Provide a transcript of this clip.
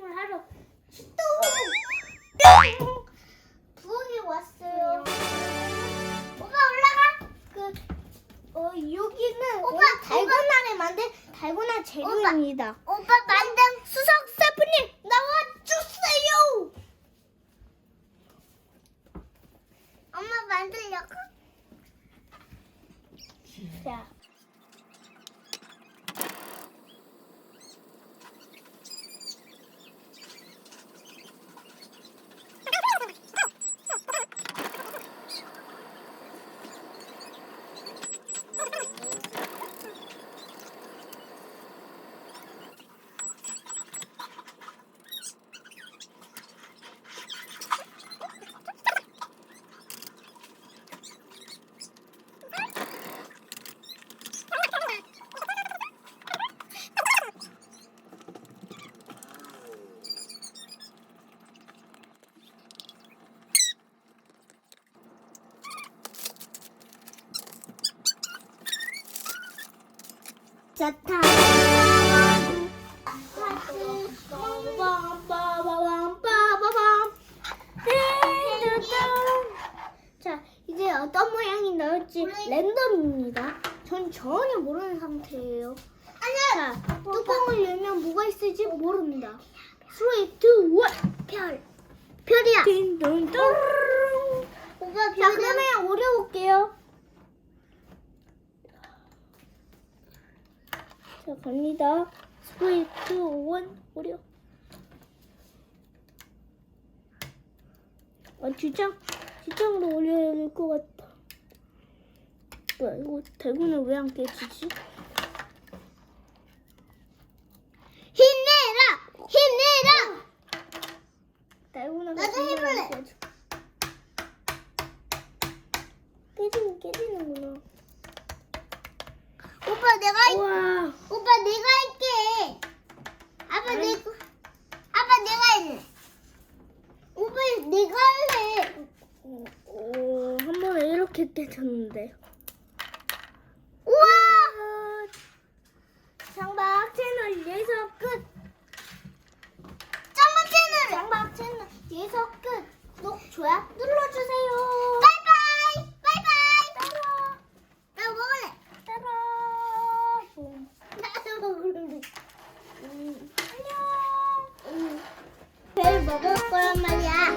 쇼핑을 하러 똥! 부엌에 왔어요. 네. 오빠 올라가. 그 어, 여기는 오빠, 달고나를 만든 달고나 재료입니다. 오빠 만든 수석 셰프님 나와주세요. 엄마 만들려고? 자. 좋다. 자 이제 어떤 모양이 나올지 랜덤입니다. 전 전혀 모르는 상태예요. 아니야. 자 뚜껑을 열면 뭐가 있을지 모릅니다. 3, 2, 1 별. 별이야. 오빠 자. 그러면 오려 볼게요. 자 갑니다. 3, 2, 1 오려. 아 주장 주장으로 올려야 될 것 같다. 뭐야 이거 대구는 왜 안 깨지지? 힘내라. 힘내라. 대구는 나도 해볼래. 깨지는 깨지는구나. 오빠 내가 할- 우와. 오빠 내가 할게. 아빠 아니. 내가 아빠 내가 할래. 오빠 내가 할래. 오, 한 번에 이렇게 깨졌는데. Mama.